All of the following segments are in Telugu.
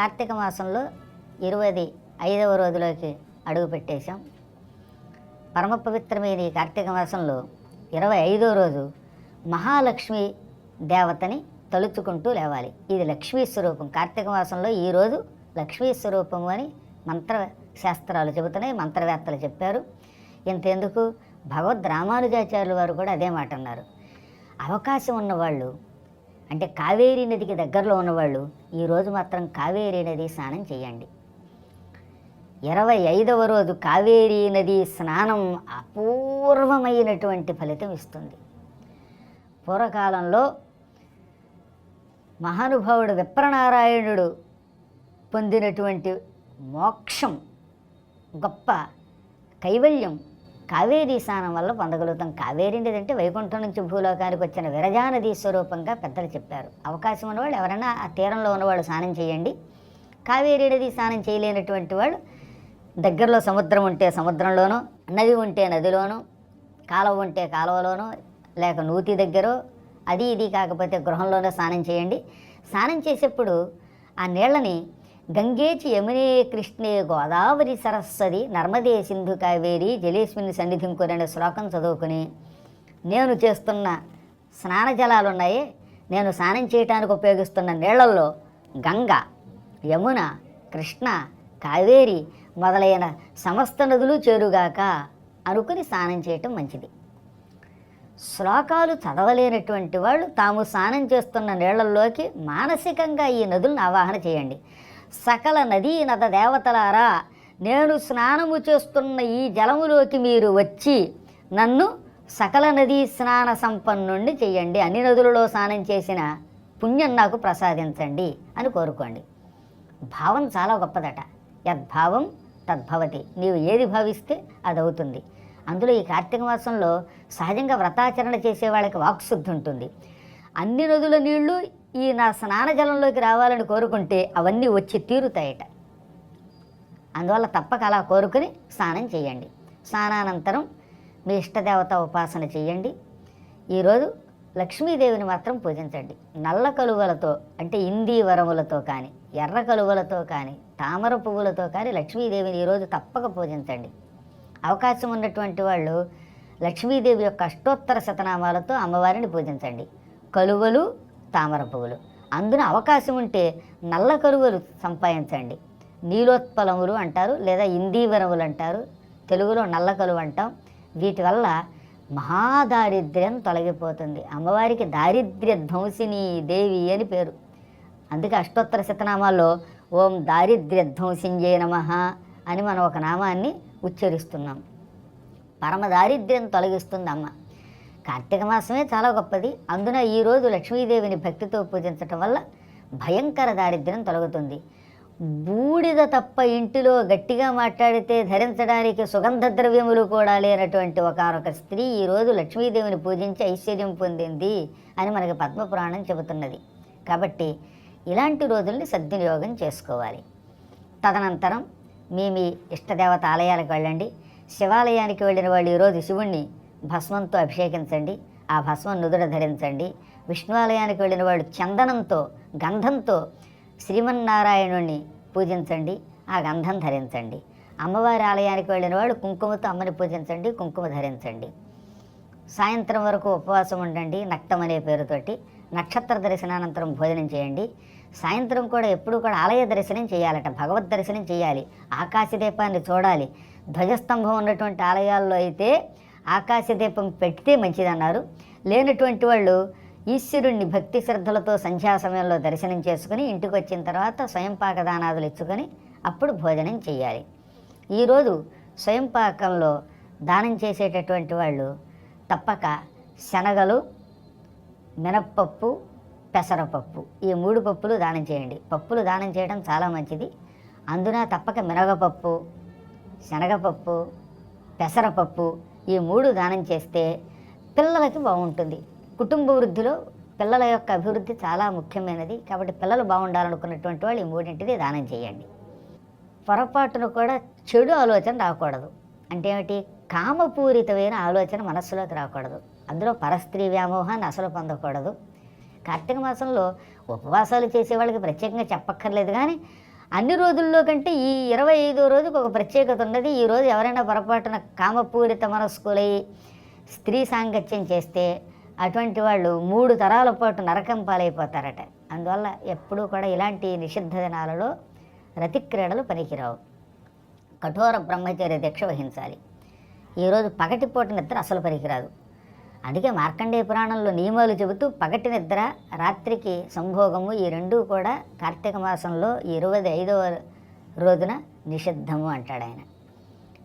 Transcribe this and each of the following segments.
కార్తీక మాసంలో ఇరవై ఐదవ రోజులోకి అడుగు పెట్టేశాం. పరమ పవిత్రమైన ఈ కార్తీక మాసంలో ఇరవై ఐదో రోజు మహాలక్ష్మి దేవతని తలుచుకుంటూ లేవాలి. ఇది లక్ష్మీ స్వరూపం. కార్తీక మాసంలో ఈరోజు లక్ష్మీ స్వరూపం అని మంత్ర శాస్త్రాలు చెబుతున్నాయి మంత్రవేత్తలు చెప్పారు. ఇంతెందుకు? భగవద్ రామానుజాచార్యులు వారు కూడా అదే మాట అన్నారు. అవకాశం ఉన్నవాళ్ళు అంటే కావేరీ నదికి దగ్గరలో ఉన్నవాళ్ళు ఈరోజు మాత్రం కావేరీ నది స్నానం చేయండి. ఇరవై ఐదవ రోజు కావేరీ నది స్నానం అపూర్వమైనటువంటి ఫలితం ఇస్తుంది. పూర్వకాలంలో మహానుభావుడు విప్రనారాయణుడు పొందినటువంటి మోక్షం గొప్ప కైవల్యం కావేరీ స్నానం వల్ల పొందగలుగుతాం. కావేరీ అంటే వైకుంఠం నుంచి భూలోకానికి వచ్చిన విరజానది స్వరూపంగా పెద్దలు చెప్పారు. అవకాశం ఉన్నవాళ్ళు ఎవరైనా ఆ తీరంలో ఉన్నవాళ్ళు స్నానం చేయండి. కావేరీ నది స్నానం చేయలేనటువంటి వాళ్ళు దగ్గరలో సముద్రం ఉంటే సముద్రంలోనూ నది ఉంటే నదిలోనూ కాలువ ఉంటే కాలువలోనూ లేక నూతి దగ్గర అది ఇది కాకపోతే గృహంలోనే స్నానం చేయండి. స్నానం చేసేప్పుడు ఆ నీళ్ళని గంగేచి యమునే కృష్ణే గోదావరి సరస్వతి నర్మదే సింధు కావేరి జలేస్మిని సన్నిధింకురనే శ్లోకం చదువుకుని నేను చేస్తున్న స్నాన జలాలు ఉన్నాయి నేను స్నానం చేయటానికి ఉపయోగిస్తున్న నీళ్ళల్లో గంగ యమున కృష్ణ కావేరి మొదలైన సమస్త నదులు చేరుగాక అనుకుని స్నానం చేయటం మంచిది. శ్లోకాలు చదవలేనటువంటి వాళ్ళు తాము స్నానం చేస్తున్న నీళ్ళలోకి మానసికంగా ఈ నదులను ఆవాహన చేయండి. సకల నదీ నద దేవతలారా నేను స్నానము చేస్తున్న ఈ జలములోకి మీరు వచ్చి నన్ను సకల నదీ స్నాన సంపన్నుండి చేయండి. అన్ని నదులలో స్నానం చేసిన పుణ్యం నాకు ప్రసాదించండి అని కోరుకోండి. భావం చాలా గొప్పదట. యద్భావం తద్భవతి. నీవు ఏది భావిస్తే అది అవుతుంది అందులో ఈ కార్తీక మాసంలో సహజంగా వ్రతాచరణ చేసే వాళ్ళకి వాక్శుద్ధి ఉంటుంది. అన్ని నదుల నీళ్ళు ఈ నా స్నాన జలంలోకి రావాలని కోరుకుంటే అవన్నీ వచ్చి తీరుతాయట. అందువల్ల తప్పక అలా కోరుకుని స్నానం చేయండి. స్నానానంతరం మీ ఇష్టదేవత ఉపాసన చేయండి. ఈరోజు లక్ష్మీదేవిని మాత్రం పూజించండి. నల్ల కలువలతో అంటే ఇందీ వరములతో కానీ ఎర్ర కలువలతో కానీ తామర పువ్వులతో కానీ లక్ష్మీదేవిని ఈరోజు తప్పక పూజించండి. అవకాశం ఉన్నటువంటి వాళ్ళు లక్ష్మీదేవి యొక్క అష్టోత్తర శతనామాలతో అమ్మవారిని పూజించండి. కలువలు తామర పువ్వులు. అందున అవకాశం ఉంటే నల్ల కలువలు సంపాదించండి. నీలోత్పలములు అంటారు లేదా ఇందీవరములు అంటారు. తెలుగులో నల్ల కలువ అంటాం. వీటి వల్ల మహాదారిద్ర్యం తొలగిపోతుంది. అమ్మవారికి దారిద్ర్య ధ్వంసిని దేవి అని పేరు. అందుకే అష్టోత్తర శతనామాల్లో ఓం దారిద్ర్య ధ్వంసింజే నమ అని మనం ఒక నామాన్ని ఉచ్చరిస్తున్నాం. పరమ దారిద్ర్యం తొలగిస్తుంది అమ్మ. కార్తీక మాసమే చాలా గొప్పది. అందున ఈరోజు లక్ష్మీదేవిని భక్తితో పూజించటం వల్ల భయంకర దారిద్ర్యం తొలగుతుంది. బూడిద తప్ప ఇంటిలో గట్టిగా మాట్లాడితే ధరించడానికి సుగంధ ద్రవ్యములు కూడా లేనటువంటి ఒకనొక స్త్రీ ఈరోజు లక్ష్మీదేవిని పూజించి ఐశ్వర్యం పొందింది అని మనకి పద్మపురాణం చెబుతున్నది. కాబట్టి ఇలాంటి రోజుల్ని సద్వినియోగం చేసుకోవాలి. తదనంతరం మీ మీ ఇష్టదేవత ఆలయాలకు వెళ్ళండి. శివాలయానికి వెళ్ళిన వాళ్ళు ఈరోజు శివుణ్ణి భస్మంతో అభిషేకించండి ఆ భస్మం నుదుట ధరించండి. విష్ణువాలయానికి వెళ్ళిన వాళ్ళు చందనంతో గంధంతో శ్రీమన్నారాయణుణ్ణి పూజించండి ఆ గంధం ధరించండి. అమ్మవారి ఆలయానికి వెళ్ళిన వాళ్ళు కుంకుమతో అమ్మని పూజించండి కుంకుమ ధరించండి. సాయంత్రం వరకు ఉపవాసం ఉండండి నక్తం అనే పేరుతోటి నక్షత్ర దర్శనానంతరం భోజనం చేయండి. సాయంత్రం కూడా ఎప్పుడు కూడా ఆలయ దర్శనం చేయాలట భగవద్ దర్శనం చేయాలి ఆకాశదీపాన్ని చూడాలి. ధ్వజస్తంభం ఉన్నటువంటి ఆలయాల్లో అయితే ఆకాశ దీపం పెడితే మంచిదన్నారు. లేనటువంటి వాళ్ళు ఈశ్వరుణ్ణి భక్తి శ్రద్ధలతో సంధ్యా సమయంలో దర్శనం చేసుకుని ఇంటికి వచ్చిన తర్వాత స్వయంపాక దానాదులు ఇచ్చుకొని అప్పుడు భోజనం చేయాలి ఈరోజు స్వయంపాకంలో దానం చేసేటటువంటి వాళ్ళు తప్పక శనగలు మినప్పప్పు పెసరపప్పు ఈ మూడు పప్పులు దానం చేయండి. పప్పులు దానం చేయడం చాలా మంచిది. అందున తప్పక మినగపప్పు శనగపప్పు పెసరపప్పు ఈ మూడు దానం చేస్తే పిల్లలకి బాగుంటుంది. కుటుంబ వృద్ధిలో పిల్లల యొక్క అభివృద్ధి చాలా ముఖ్యమైనది. కాబట్టి పిల్లలు బాగుండాలనుకున్నటువంటి వాళ్ళు ఈ మూడింటిని దానం చేయండి. పొరపాటును కూడా చెడు ఆలోచన రాకూడదు. అంటే ఏమిటి? కామపూరితమైన ఆలోచన మనస్సులోకి రాకూడదు. అందులో పరస్త్రీ వ్యామోహాన్ని అసలు పొందకూడదు. కార్తీక మాసంలో ఉపవాసాలు చేసే వాళ్ళకి ప్రత్యేకంగా చెప్పక్కర్లేదు కానీ అన్ని రోజుల్లో కంటే ఈ ఇరవై ఐదో రోజుకు ఒక ప్రత్యేకత ఉన్నది. ఈ రోజు ఎవరైనా పొరపాటున కామపూరిత మనస్కులై స్త్రీ సాంగత్యం చేస్తే అటువంటి వాళ్ళు మూడు తరాల పాటు నరకం పాలైపోతారట. అందువల్ల ఎప్పుడూ కూడా ఇలాంటి నిషిద్ధ దినాలలో రతిక్రీడలు పనికిరావు. కఠోర బ్రహ్మచర్య దీక్ష వహించాలి. ఈరోజు పగటిపూట నిద్ర అసలు పనికిరాదు. అందుకే మార్కండేయ పురాణంలో నియమాలు చెబుతూ పగటి నిద్ర రాత్రికి సంభోగము ఈ రెండూ కూడా కార్తీక మాసంలో ఇరవై ఐదవ రోజున నిషిద్ధము అంటాడు ఆయన.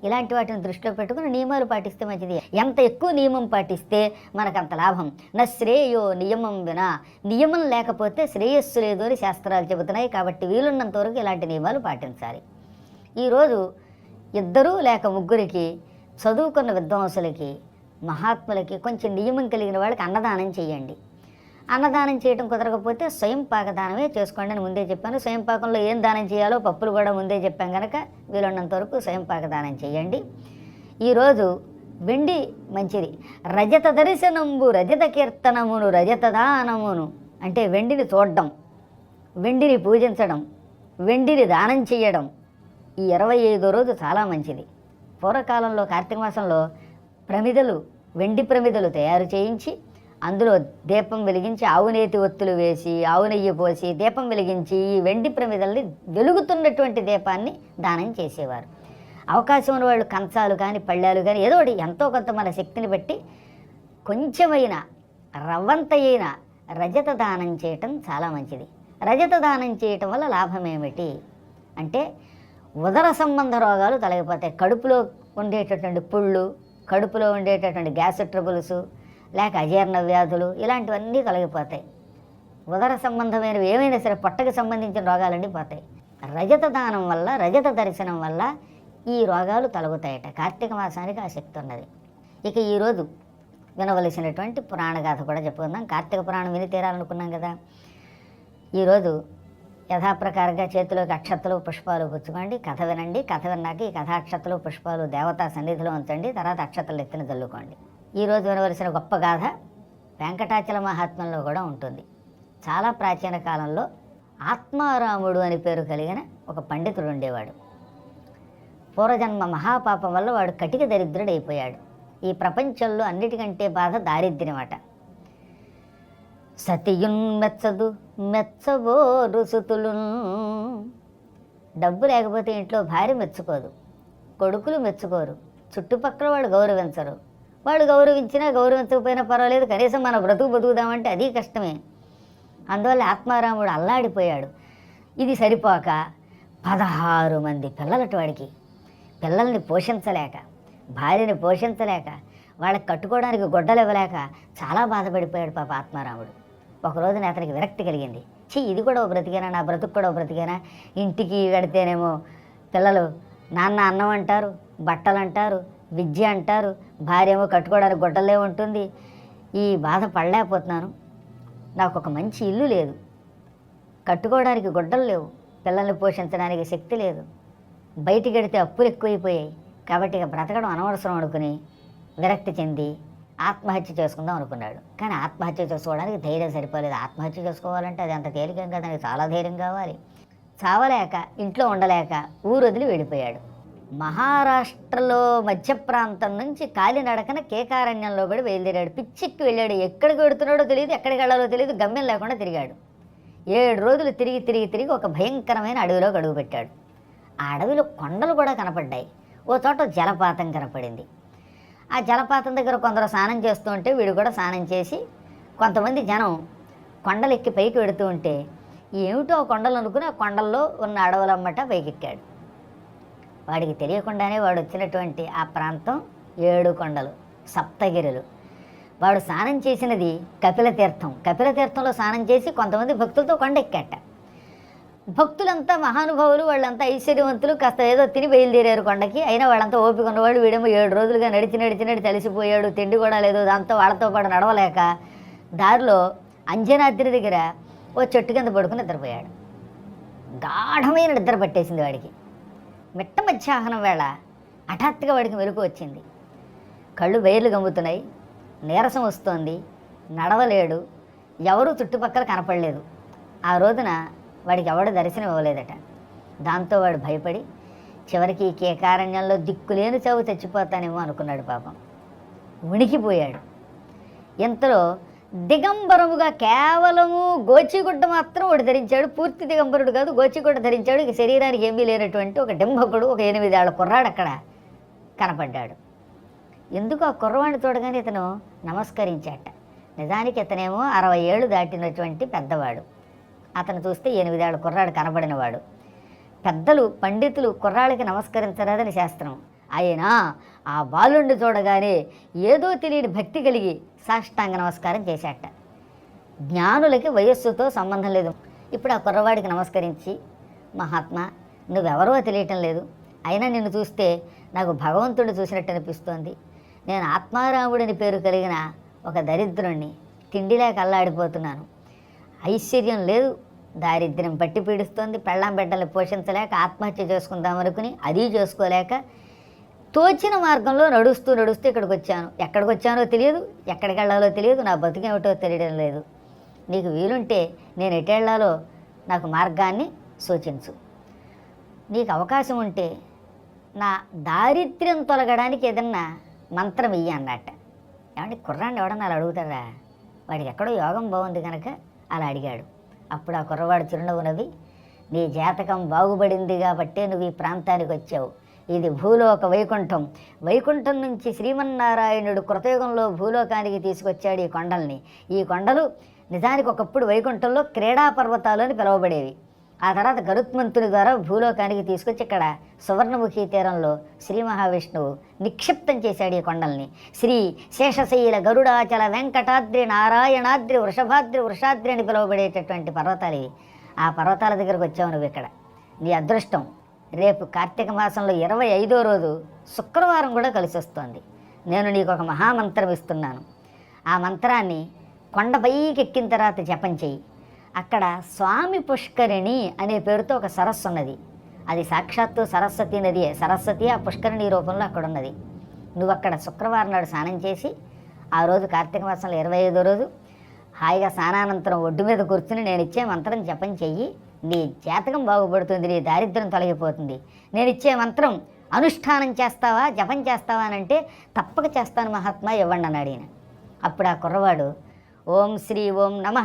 ఇలాంటి వాటిని దృష్టిలో పెట్టుకుని నియమాలు పాటిస్తే మంచిది. ఎంత ఎక్కువ నియమం పాటిస్తే మనకు అంత లాభం. నా శ్రేయో నియమం వినా. నియమం లేకపోతే శ్రేయస్సు లేదు అని శాస్త్రాలు చెబుతున్నాయి కాబట్టి వీలున్నంత వరకు ఇలాంటి నియమాలు పాటించాలి. ఈరోజు ఇద్దరూ లేక ముగ్గురికి చదువుకున్న విద్వాంసులకి మహాత్ములకి కొంచెం నియమం కలిగిన వాళ్ళకి అన్నదానం చేయండి. అన్నదానం చేయడం కుదరకపోతే స్వయం పాకదానమే చేసుకోండి అని ముందే చెప్పాను. స్వయం పాకంలో ఏం దానం చేయాలో పప్పులు కూడా ముందే చెప్పాం కనుక వీలున్నంత వరకు స్వయం పాకదానం చేయండి. ఈరోజు వెండి మంచిది. రజత దర్శనంబు రజత కీర్తనమును రజత దానమును అంటే వెండిని చూడడం వెండిని పూజించడం వెండిని దానం చేయడం ఈ ఇరవై ఐదో రోజు చాలా మంచిది. పూర్వకాలంలో కార్తీక మాసంలో ప్రమిదలు వెండి ప్రమిదలు తయారు చేయించి అందులో దీపం వెలిగించి ఆవునేతి ఒత్తులు వేసి ఆవు నెయ్యి పోసి దీపం వెలిగించి ఈ వెండి ప్రమిదల్ని వెలుగుతున్నటువంటి దీపాన్ని దానం చేసేవారు. అవకాశం ఉన్న వాళ్ళు కంచాలు కానీ పళ్ళాలు కానీ ఏదో ఒకటి ఎంతో కొంత మన శక్తిని బట్టి కొంచెమైనా రవ్వంతైన రజత దానం చేయటం చాలా మంచిది. రజత దానం చేయటం వల్ల లాభం ఏమిటి? అంటే ఉదర సంబంధ రోగాలు తొలగిపోతాయి. కడుపులో ఉండేటటువంటి పుళ్ళు కడుపులో ఉండేటటువంటి గ్యాస్ ట్రబుల్స్ లేక అజీర్ణ వ్యాధులు ఇలాంటివన్నీ తొలగిపోతాయి ఉదర సంబంధమైనవి ఏమైనా సరే పొట్టకి సంబంధించిన రోగాలన్నీ పోతాయి. రజత దానం వల్ల రజత దర్శనం వల్ల ఈ రోగాలు తొలగుతాయట. కార్తీక మాసానికి ఆ శక్తి ఉన్నది. ఇక ఈరోజు వినవలసినటువంటి పురాణ గాథ కూడా చెప్పుకుందాం. కార్తీక పురాణం విని తీరాలనుకున్నాం కదా. ఈరోజు యథాప్రకారంగా చేతిలోకి అక్షతలు పుష్పాలు పుచ్చుకోండి. కథ వినండి. కథ విన్నాక ఈ కథ అక్షతలు పుష్పాలు దేవతా సన్నిధిలో ఉంచండి. తర్వాత అక్షతలు ఎత్తిన చల్లుకోండి ఈరోజు వినవలసిన గొప్ప గాథ వెంకటాచల మహాత్మ్యంలో కూడా ఉంటుంది. చాలా ప్రాచీన కాలంలో ఆత్మారాముడు అని పేరు కలిగిన ఒక పండితుడు ఉండేవాడు. పూర్వజన్మ మహాపాపం వల్ల వాడు కటిక దరిద్రుడైపోయాడు. ఈ ప్రపంచంలో అన్నిటికంటే బాధ దారిద్ర్యమట. సతియున్ మెచ్చదు మెచ్చబోరు సుతులున్ డబ్బు లేకపోతే ఇంట్లో భార్య మెచ్చుకోదు కొడుకులు మెచ్చుకోరు చుట్టుపక్కల వాడు గౌరవించరు. వాడు గౌరవించినా గౌరవించకపోయినా పర్వాలేదు కనీసం మనం బ్రతుకు బతుకుదామంటే అది కష్టమే. అందువల్ల ఆత్మారాముడు అల్లాడిపోయాడు. ఇది సరిపోక పదహారు మంది పిల్లలటి వాడికి. పిల్లల్ని పోషించలేక భార్యని పోషించలేక వాళ్ళకి కట్టుకోవడానికి గొడ్డలు ఇవ్వలేక చాలా బాధపడిపోయాడు పాప ఆత్మారాముడు. ఒక రోజున అతనికి విరక్తి కలిగింది. ఛీ ఇది కూడా ఓ బ్రతికేనా? నా బ్రతుకు కూడా ఓ బ్రతికేనా? ఇంటికి వెడితేనేమో పిల్లలు నాన్న అన్నం అంటారు బట్టలు అంటారు విద్య అంటారు భార్య ఏమో కట్టుకోవడానికి గొడ్డలే ఉంటుంది. ఈ బాధ పడలేకపోతున్నాను. నాకు ఒక మంచి ఇల్లు లేదు. కట్టుకోవడానికి గుడ్డలు లేవు. పిల్లల్ని పోషించడానికి శక్తి లేదు. బయటికి వెడితే అప్పులు ఎక్కువైపోయాయి. కాబట్టి ఇక బ్రతకడం అనవసరం అనుకుని విరక్తి చెంది ఆత్మహత్య చేసుకుందాం అనుకున్నాడు. కానీ ఆత్మహత్య చేసుకోవడానికి ధైర్యం సరిపోలేదు. ఆత్మహత్య చేసుకోవాలంటే అది అంత తేలికం కదా. దానికి చాలా ధైర్యం కావాలి. చావలేక ఇంట్లో ఉండలేక ఊరు వదిలి వెళ్ళిపోయాడు. మహారాష్ట్రలో మధ్య ప్రాంతం నుంచి కాలినడకన కేకారణ్యంలో పడి బయలుదేరాడు. పిచ్చెక్కి వెళ్ళాడు. ఎక్కడికి వెడుతున్నాడో తెలియదు ఎక్కడికి వెళ్ళాలో తెలియదు. గమ్యం లేకుండా తిరిగాడు. ఏడు రోజులు తిరిగి తిరిగి తిరిగి ఒక భయంకరమైన అడవిలో అడుగుపెట్టాడు ఆ అడవిలో కొండలు కూడా కనపడ్డాయి. ఓ చోట జలపాతం కనపడింది. ఆ జలపాతం దగ్గర కొందరు స్నానం చేస్తూ ఉంటే వీడు కూడా స్నానం చేసి కొంతమంది జనం కొండలు ఎక్కి పైకి వెడుతూ ఉంటే ఏమిటో కొండలు అనుకుని ఆ కొండల్లో ఉన్న అడవులమ్మట పైకెక్కాడు. వాడికి తెలియకుండానే వాడు వచ్చినటువంటి ఆ ప్రాంతం ఏడు కొండలు సప్తగిరులు. వాడు స్నానం చేసినది కపిల తీర్థం కపిల తీర్థంలో స్నానం చేసి కొంతమంది భక్తులతో కొండ ఎక్కాట భక్తులంతా మహానుభావులు వాళ్ళంతా ఐశ్వర్యవంతులు కాస్త ఏదో తిని బయలుదేరారు కొండకి. అయినా వాళ్ళంతా ఓపిక ఉన్నవాడు వీడేమో ఏడు రోజులుగా నడిచి నడిచి నడిచి తలిసిపోయాడు తిండి కూడా లేదు దాంతో వాళ్ళతో పాటు నడవలేక దారిలో అంజనాద్రి దగ్గర ఓ చెట్టు కింద పడుకుని నిద్రపోయాడు. గాఢమైన నిద్ర పట్టేసింది వాడికి. మిట్ట మధ్యాహ్నం వేళ హఠాత్తుగా వాడికి మెలకు వచ్చింది. కళ్ళు వేర్లు గమ్ముతున్నాయి నీరసం వస్తోంది నడవలేడు ఎవరూ చుట్టుపక్కల కనపడలేదు. ఆ రోజున వాడికి ఎవడు దర్శనం ఇవ్వలేదట. దాంతో వాడు భయపడి చివరికి ఈ కేకారణ్యంలో దిక్కులేని చావు చచ్చిపోతానేమో అనుకున్నాడు పాపం. ఉణికిపోయాడు ఇంతలో దిగంబరముగా కేవలము గోచిగుడ్డ మాత్రం ఒకటి ధరించాడు. పూర్తి దిగంబరుడు కాదు గోచిగుడ్డ ధరించాడు. ఇక శరీరానికి ఏమీ లేనటువంటి ఒక డింభకుడు ఒక ఎనిమిదేళ్ళ కుర్రాడు అక్కడ కనపడ్డాడు. ఎందుకు ఆ కుర్రవాడిని చూడగానే ఇతను నమస్కరించాట. నిజానికి ఇతనేమో అరవై ఏళ్ళు దాటినటువంటి పెద్దవాడు. అతను చూస్తే ఎనిమిదేళ్ళ కుర్రాడు కనబడినవాడు. పెద్దలు పండితులు కుర్రాళ్ళకి నమస్కరించరాదని శాస్త్రం. అయినా ఆ బాలుండి చూడగానే ఏదో తెలియని భక్తి కలిగి సాష్టాంగ నమస్కారం చేశాట. జ్ఞానులకి వయస్సుతో సంబంధం లేదు. ఇప్పుడు ఆ కుర్రవాడికి నమస్కరించి మహాత్మా నువ్వెవరో తెలియటం లేదు. అయినా నిన్ను చూస్తే నాకు భగవంతుడు చూసినట్టు అనిపిస్తోంది. నేను ఆత్మారాముడిని పేరు కలిగిన ఒక దరిద్రుణ్ణి తిండి లేక అల్లాడిపోతున్నాను ఐశ్వర్యం లేదు. దారిద్ర్యం పట్టి పీడిస్తోంది. పెళ్ళాం బిడ్డలు పోషించలేక ఆత్మహత్య చేసుకుందాం అనుకుని అది చేసుకోలేక తోచిన మార్గంలో నడుస్తూ నడుస్తూ ఇక్కడికి వచ్చాను. ఎక్కడికి వచ్చానో తెలియదు. ఎక్కడికి వెళ్ళాలో తెలియదు. నా బతికేమిటో తెలియడం లేదు. నీకు వీలుంటే నేను ఎటు వెళ్ళాలో నాకు మార్గాన్ని సూచించు. నీకు అవకాశం ఉంటే నా దారిద్ర్యం తొలగడానికి ఏదన్నా మంత్రం ఇయ్యి అన్నట్ట. ఏమంటే కుర్రాన్ని ఎవడన్నా అలా అడుగుతాడా వాడికి ఎక్కడో యోగం బాగుంది కనుక అలా అడిగాడు. అప్పుడు ఆ కుర్రవాడు చిరునవ్వు నవ్వి నీ జాతకం బాగుపడింది కాబట్టే నువ్వు ఈ ప్రాంతానికి వచ్చావు. ఇది భూలోక వైకుంఠం. వైకుంఠం నుంచి శ్రీమన్నారాయణుడు కృతయుగంలో భూలోకానికి తీసుకొచ్చాడు ఈ కొండల్ని. ఈ కొండలు నిజానికి ఒకప్పుడు వైకుంఠంలో క్రీడా పర్వతాలు అని పిలువబడేవి. ఆ తర్వాత గరుత్మంతుడి ద్వారా భూలోకానికి తీసుకొచ్చి ఇక్కడ సువర్ణముఖి తీరంలో శ్రీ మహావిష్ణువు నిక్షిప్తం చేశాడు ఈ కొండల్ని. శ్రీ శేషశైల గరుడాచల వెంకటాద్రి నారాయణాద్రి వృషభాద్రి వృషాద్రి అని పిలువబడేటటువంటి పర్వతాలు ఇవి. ఆ పర్వతాల దగ్గరకు వచ్చావు నువ్వు ఇక్కడ. నీ అదృష్టం రేపు కార్తీక మాసంలో ఇరవై ఐదో రోజు శుక్రవారం కూడా కలిసి వస్తోంది. నేను నీకు ఒక మహామంత్రం ఇస్తున్నాను. ఆ మంత్రాన్ని కొండపైకి ఎక్కిన తర్వాత జపం చెయ్యి. అక్కడ స్వామి పుష్కరిణి అనే పేరుతో ఒక సరస్సు ఉన్నది. అది సాక్షాత్తు సరస్వతి నది. సరస్వతి ఆ పుష్కరిణి రూపంలో అక్కడ ఉన్నది నువ్వు అక్కడ శుక్రవారం నాడు స్నానం చేసి ఆ రోజు కార్తీక మాసంలో ఇరవై ఐదో రోజు హాయిగా స్నానానంతరం ఒడ్డు మీద కూర్చుని నేను ఇచ్చే మంత్రం జపం చెయ్యి. నీ జాతకం బాగుపడుతుంది నీ దారిద్ర్యం తొలగిపోతుంది. నేను ఇచ్చే మంత్రం అనుష్ఠానం చేస్తావా జపం చేస్తావా అని అంటే తప్పక చేస్తాను మహాత్మా ఇవ్వండి అన్నాడు ఈయన. అప్పుడు ఆ కుర్రవాడు ఓం శ్రీ ఓం నమ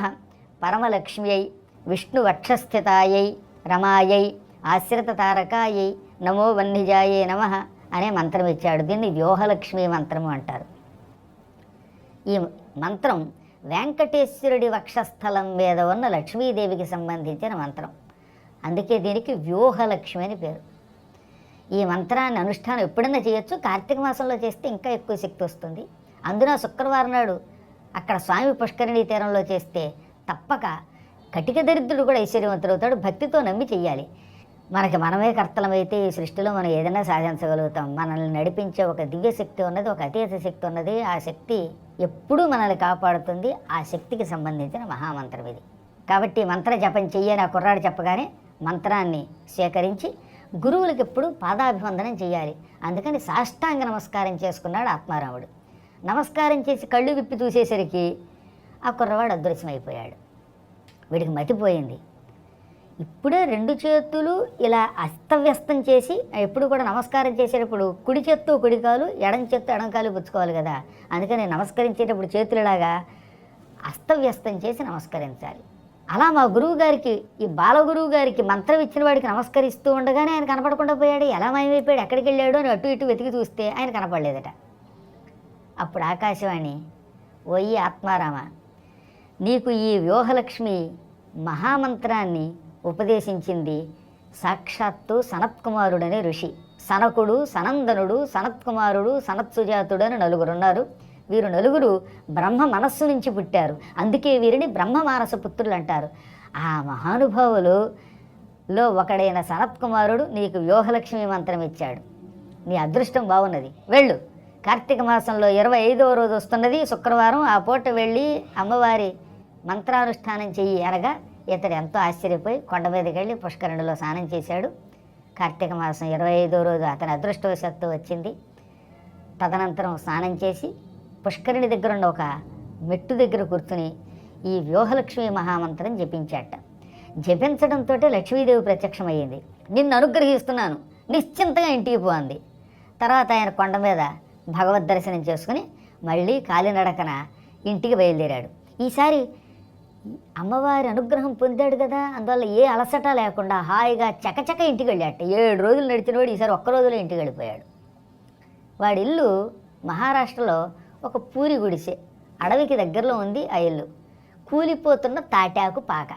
పరమలక్ష్మ్యై విష్ణు వక్షస్థితాయై రమాయై ఆశ్రిత తారకాయై నమో వన్నిజాయే నమ అనే మంత్రం ఇచ్చాడు. దీన్ని వ్యూహలక్ష్మి మంత్రము అంటారు. ఈ మంత్రం వెంకటేశ్వరుడి వక్షస్థలం మీద ఉన్న లక్ష్మీదేవికి సంబంధించిన మంత్రం. అందుకే దీనికి వ్యూహలక్ష్మి అని పేరు. ఈ మంత్రాన్ని అనుష్ఠానం ఎప్పుడైనా చేయొచ్చు. కార్తీక మాసంలో చేస్తే ఇంకా ఎక్కువ శక్తి వస్తుంది. అందున శుక్రవారం నాడు అక్కడ స్వామి పుష్కరిణీ తీరంలో చేస్తే తప్పక కటిక దరిద్రుడు కూడా ఐశ్వర్యవంతుడవుతాడు భక్తితో నమ్మి చెయ్యాలి. మనకి మనమే కర్తలమైతే ఈ సృష్టిలో మనం ఏదైనా సాధించగలుగుతాం. మనల్ని నడిపించే ఒక దివ్య శక్తి ఉన్నది ఒక అతీత శక్తి ఉన్నది. ఆ శక్తి ఎప్పుడూ మనల్ని కాపాడుతుంది. ఆ శక్తికి సంబంధించిన మహామంత్రం ఇది. కాబట్టి మంత్ర జపం చెయ్యని ఆ కుర్రాడు చెప్పగానే మంత్రాన్ని స్వీకరించి గురువులకు ఎప్పుడు పాదాభివందనం చేయాలి అందుకని సాష్టాంగ నమస్కారం చేసుకున్నాడు ఆత్మారాముడు. నమస్కారం చేసి కళ్ళు విప్పి చూసేసరికి ఆ కుర్రవాడు అదృశ్యమైపోయాడు. వీడికి మతిపోయింది ఇప్పుడే రెండు చేతులు ఇలా అస్తవ్యస్తం చేసి ఎప్పుడు కూడా నమస్కారం చేసేటప్పుడు కుడి చేత్తో కుడికాలు ఎడం చేత్తో ఎడంకాలు పుచ్చుకోవాలి కదా. అందుకని నమస్కరించేటప్పుడు చేతులలాగా అస్తవ్యస్తం చేసి నమస్కరించాలి. అలా మా గురువు గారికి ఈ బాలగురువు గారికి మంత్రం ఇచ్చిన వాడికి నమస్కరిస్తూ ఉండగానే ఆయన కనపడకుండా పోయాడు. ఎలా మాయమైపోయాడు? ఎక్కడికి వెళ్ళాడు? అని అటు ఇటు వెతికి చూస్తే ఆయన కనపడలేదట. అప్పుడు ఆకాశవాణి ఓయి ఆత్మారామ నీకు ఈ వ్యూహలక్ష్మి మహామంత్రాన్ని ఉపదేశించింది సాక్షాత్తు సనత్కుమారుడనే ఋషి. సనకుడు సనందనుడు సనత్కుమారుడు సనత్సుజాతుడని నలుగురున్నారు. వీరు నలుగురు బ్రహ్మ మనస్సు నుంచి పుట్టారు. అందుకే వీరిని బ్రహ్మ మానస పుత్రులు అంటారు. ఆ మహానుభావులు లో ఒకడైన సనత్కుమారుడు నీకు వ్యూహలక్ష్మి మంత్రం ఇచ్చాడు. నీ అదృష్టం బాగున్నది. వెళ్ళు. కార్తీక మాసంలో ఇరవై ఐదవ రోజు వస్తున్నది. శుక్రవారం ఆ పూట వెళ్ళి అమ్మవారి మంత్రానుష్ఠానం చెయ్యి అనగా ఇతడు ఎంతో ఆశ్చర్యపోయి కొండ మీదకి వెళ్ళి పుష్కరణిలో స్నానం చేశాడు. కార్తీక మాసం ఇరవై ఐదో రోజు అతని అదృష్టవశత్తు వచ్చింది. తదనంతరం స్నానం చేసి పుష్కరిణి దగ్గర ఉన్న ఒక మెట్టు దగ్గర కూర్చుని ఈ వ్యూహలక్ష్మి మహామంత్రం జపించాట. జపించడంతో లక్ష్మీదేవి ప్రత్యక్షమయ్యింది. నిన్ను అనుగ్రహిస్తున్నాను. నిశ్చింతగా ఇంటికి పోంది తర్వాత ఆయన కొండ మీద భగవద్ దర్శనం చేసుకుని మళ్ళీ కాలినడకన ఇంటికి బయలుదేరాడు. ఈసారి అమ్మవారి అనుగ్రహం పొందాడు కదా అందువల్ల ఏ అలసట లేకుండా హాయిగా చకచక ఇంటికి వెళ్ళాట ఏడు రోజులు నడిచినవాడు ఈసారి ఒక్క రోజులో ఇంటికి వెళ్ళిపోయాడు వాడి ఇల్లు మహారాష్ట్రలో ఒక పూరి గుడిసె అడవికి దగ్గరలో ఉంది ఆ ఇల్లు. కూలిపోతున్న తాటాకు పాక.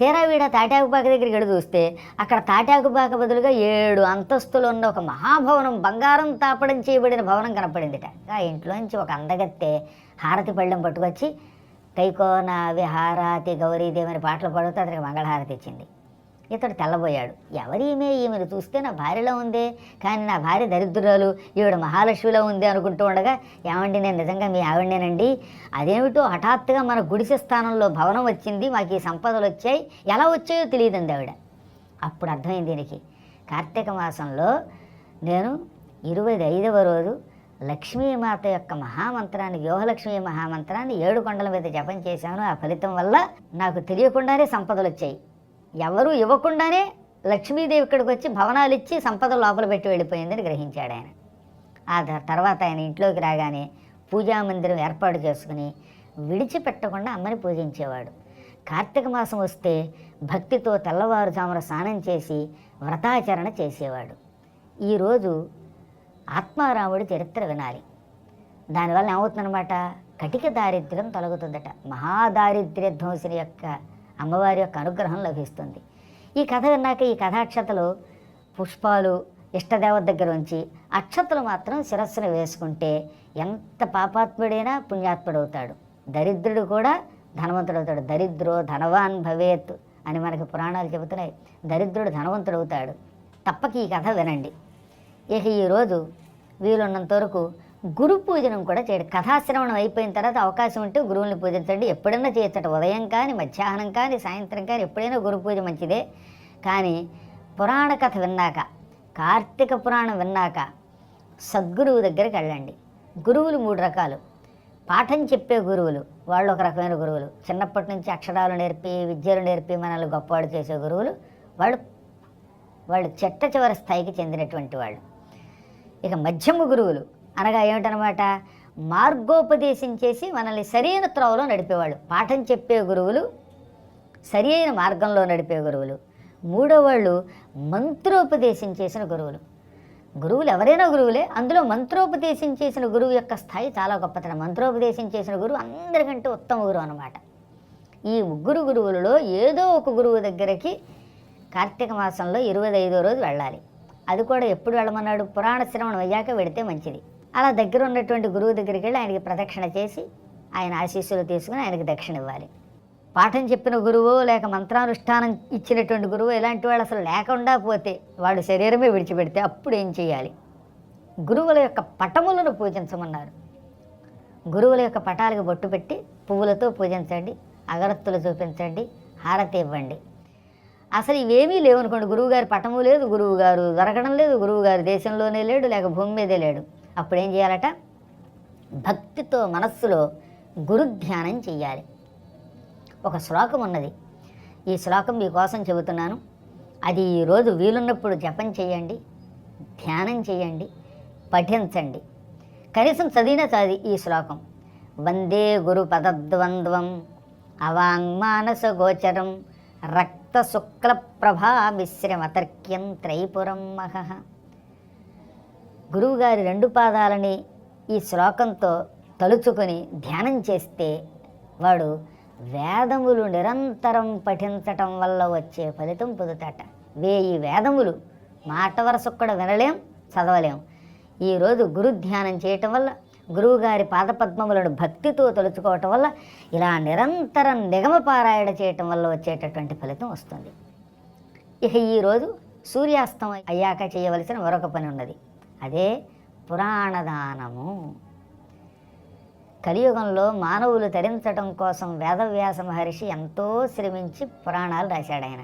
తీరా వీడ తాటాకు పాక దగ్గరికి వెళ్ళి చూస్తే అక్కడ తాటాకు పాక బదులుగా ఏడు అంతస్తులు ఉన్న ఒక మహాభవనం బంగారం తాపడం చేయబడిన భవనం కనపడిందిట. ఆ ఇంట్లోంచి ఒక అందగత్తె హారతి పళ్ళెం పట్టుకొచ్చి కైకోన విహారాతి గౌరీదేవి అని పాటలు పాడుతూ అతనికి మంగళహారతి ఇచ్చింది. ఇతడు తెల్లబోయాడు. ఎవరీమే ఈమెను చూస్తే నా భార్యలో ఉందే. కానీ నా భార్య దరిద్రురాలు. ఈవిడ మహాలక్ష్మిలో ఉంది అనుకుంటూ ఉండగా ఏమండి నేను నిజంగా మీ ఆవిడనేనండి. అదేమిటో హఠాత్తుగా మన గుడిసె స్థానంలో భవనం వచ్చింది. మాకు ఈ సంపదలు వచ్చాయి. ఎలా వచ్చాయో తెలియదండి ఆవిడ. అప్పుడు అర్థమైంది దీనికి కార్తీక మాసంలో నేను ఇరవై ఐదవ రోజు లక్ష్మీమాత యొక్క మహామంత్రాన్ని వ్యూహలక్ష్మీ మహామంత్రాన్ని ఏడు కొండల మీద జపం చేశాను. ఆ ఫలితం వల్ల నాకు తెలియకుండానే సంపదలు వచ్చాయి. ఎవరు ఇవ్వకుండానే లక్ష్మీదేవి ఇక్కడికి వచ్చి భవనాలు ఇచ్చి సంపద లోపల పెట్టి వెళ్ళిపోయిందని గ్రహించాడు ఆయన. ఆ తర్వాత ఆయన ఇంట్లోకి రాగానే పూజా మందిరం ఏర్పాటు చేసుకుని విడిచిపెట్టకుండా అమ్మని పూజించేవాడు. కార్తీక మాసం వస్తే భక్తితో తెల్లవారుజామున స్నానం చేసి వ్రతాచరణ చేసేవాడు. ఈరోజు ఆత్మారాముడి చరిత్ర వినాలి. దానివల్ల ఏమవుతుందనమాట కటిక దారిద్ర్యం తొలగుతుందట. మహాదారిద్ర్య ధ్వంసుని యొక్క అమ్మవారి యొక్క అనుగ్రహం లభిస్తుంది. ఈ కథ విన్నాక ఈ కథాక్షతలు పుష్పాలు ఇష్టదేవత దగ్గర ఉంచి అక్షతలు మాత్రం శిరస్సును వేసుకుంటే ఎంత పాపాత్ముడైనా పుణ్యాత్ముడవుతాడు. దరిద్రుడు కూడా ధనవంతుడవుతాడు. దరిద్రో ధనవాన్ భవేత్ అని మనకి పురాణాలు చెబుతున్నాయి. దరిద్రుడు ధనవంతుడవుతాడు. తప్పక ఈ కథ వినండి. ఇక ఈరోజు వీలున్నంత వరకు గురు పూజనం కూడా చేయండి. కథాశ్రవణం అయిపోయిన తర్వాత అవకాశం ఉంటే గురువుని పూజించండి. ఎప్పుడైనా చేయొచ్చట ఉదయం కానీ మధ్యాహ్నం కానీ సాయంత్రం కానీ ఎప్పుడైనా గురు పూజ మంచిదే. కానీ పురాణ కథ విన్నాక కార్తీక పురాణం విన్నాక సద్గురువు దగ్గరికి వెళ్ళండి. గురువులు మూడు రకాలు. పాఠం చెప్పే గురువులు వాళ్ళు ఒక రకమైన గురువులు. చిన్నప్పటి నుంచి అక్షరాలు నేర్పి విద్యలు నేర్పి మనల్ని గొప్పవాడు చేసే గురువులు వాళ్ళు. వాళ్ళు చెట్ట చివరి స్థాయికి చెందినటువంటి వాళ్ళు. ఇక మధ్యమ గురువులు అనగా ఏమిటనమాట? మార్గోపదేశం చేసి మనల్ని సరైన త్రోవలో నడిపేవాళ్ళు. పాఠం చెప్పే గురువులు సరి అయిన మార్గంలో నడిపే గురువులు. మూడో వాళ్ళు మంత్రోపదేశం చేసిన గురువులు. గురువులు ఎవరైనా గురువులే అందులో మంత్రోపదేశం చేసిన గురువు యొక్క స్థాయి చాలా గొప్పతనం. మంత్రోపదేశం చేసిన గురువు అందరికంటే ఉత్తమ గురువు అనమాట ఈ ముగ్గురు గురువులలో ఏదో ఒక గురువు దగ్గరికి కార్తీక మాసంలో ఇరవై ఐదో రోజు వెళ్ళాలి. అది కూడా ఎప్పుడు వెళ్ళమన్నాడు? పురాణ శ్రవణం అయ్యాక వెడితే మంచిది. అలా దగ్గర ఉన్నటువంటి గురువు దగ్గరికి వెళ్ళి ఆయనకి ప్రదక్షిణ చేసి ఆయన ఆశీస్సులు తీసుకుని ఆయనకి దక్షిణ ఇవ్వాలి. పాఠం చెప్పిన గురువు లేక మంత్రానుష్ఠానం ఇచ్చినటువంటి గురువు ఇలాంటి వాళ్ళు అసలు లేకుండా పోతే వాడు శరీరమే విడిచిపెడితే అప్పుడు ఏం చేయాలి? గురువుల యొక్క పటములను పూజించమన్నారు. గురువుల యొక్క పటాలకు బొట్టు పెట్టి పువ్వులతో పూజించండి అగరత్తులు చూపించండి హారతి ఇవ్వండి. అసలు ఇవేమీ లేవనుకోండి గురువుగారి పటము లేదు గురువు గారు దొరకడం లేదు గురువు గారు దేశంలోనే లేడు లేక భూమి మీదే లేడు. అప్పుడు ఏం చేయాలట? భక్తితో మనస్సులో గురుధ్యానం చెయ్యాలి. ఒక శ్లోకం ఉన్నది. ఈ శ్లోకం మీకోసం చెబుతున్నాను. అది ఈరోజు వీలున్నప్పుడు జపం చేయండి ధ్యానం చేయండి పఠించండి. కనీసం చదివినా చది ఈ శ్లోకం. వందే గురు పదద్వంద్వం అవాంగ్మానస గోచరం రక్త కొత్త శుక్లప్రభా మిశ్రమ మిశ్రమతర్క్యం త్రైపురం మహః గురువుగారి రెండు పాదాలని ఈ శ్లోకంతో తలుచుకొని ధ్యానం చేస్తే వాడు వేదములు నిరంతరం పఠించటం వల్ల వచ్చే ఫలితం పొందుతాట. వేయి వేదములు మాట వరసొక్కడ వినలేం చదవలేం. ఈరోజు గురు ధ్యానం చేయటం వల్ల గురువుగారి పాదపద్మములను భక్తితో తలుచుకోవటం వల్ల ఇలా నిరంతరం నిగమపారాయణ చేయటం వల్ల వచ్చేటటువంటి ఫలితం వస్తుంది. ఇక ఈరోజు సూర్యాస్తమయం అయ్యాక చేయవలసిన మరొక పని ఉన్నది. అదే పురాణదానము. కలియుగంలో మానవులు తరించడం కోసం వేదవ్యాస మహర్షి ఎంతో శ్రమించి పురాణాలు రాశాడు ఆయన.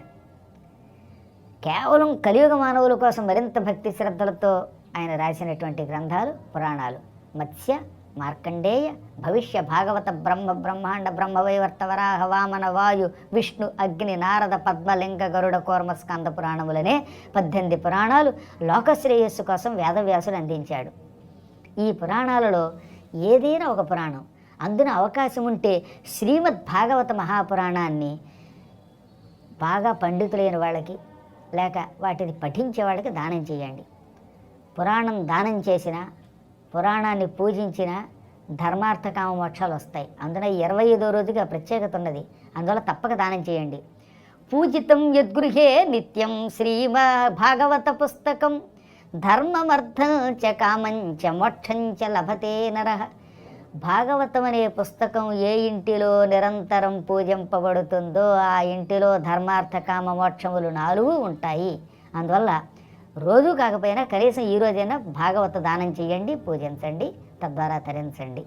కేవలం కలియుగ మానవుల కోసం మరింత భక్తి శ్రద్ధలతో ఆయన రాసినటువంటి గ్రంథాలు పురాణాలు. మత్స్య మార్కండేయ భవిష్య భాగవత బ్రహ్మ బ్రహ్మాండ బ్రహ్మవైవర్త వరాహ వామన వాయు విష్ణు అగ్ని నారద పద్మలింగ గరుడ కూర్మ స్కంద పురాణములనే పద్దెనిమిది పురాణాలు లోకశ్రేయస్సు కోసం వేదవ్యాసులు అందించాడు. ఈ పురాణాలలో ఏదైనా ఒక పురాణం అందున అవకాశం ఉంటే శ్రీమద్ భాగవత మహాపురాణాన్ని బాగా పండితులైన వాళ్ళకి లేక వాటిని పఠించే వాళ్ళకి దానం చేయండి. పురాణం దానం చేసిన పురాణాన్ని పూజించిన ధర్మార్థ కామ మోక్షాలు వస్తాయి. అందున ఇరవై ఐదో రోజుగా ప్రత్యేకత ఉన్నది. అందువల్ల తప్పక దానం చేయండి. పూజితం యద్గృహే నిత్యం శ్రీమ భాగవత పుస్తకం. ధర్మమర్థం చ కామం చ మోక్షం చ లభతే నర. భాగవతం అనే పుస్తకం ఏ ఇంటిలో నిరంతరం పూజింపబడుతుందో ఆ ఇంటిలో ధర్మార్థ కామ మోక్షములు నాలుగు ఉంటాయి. అందువల్ల రోజు కాకపోయినా కనీసం ఈ రోజైనా భాగవత దానం చేయండి పూజించండి తద్వారా తరించండి.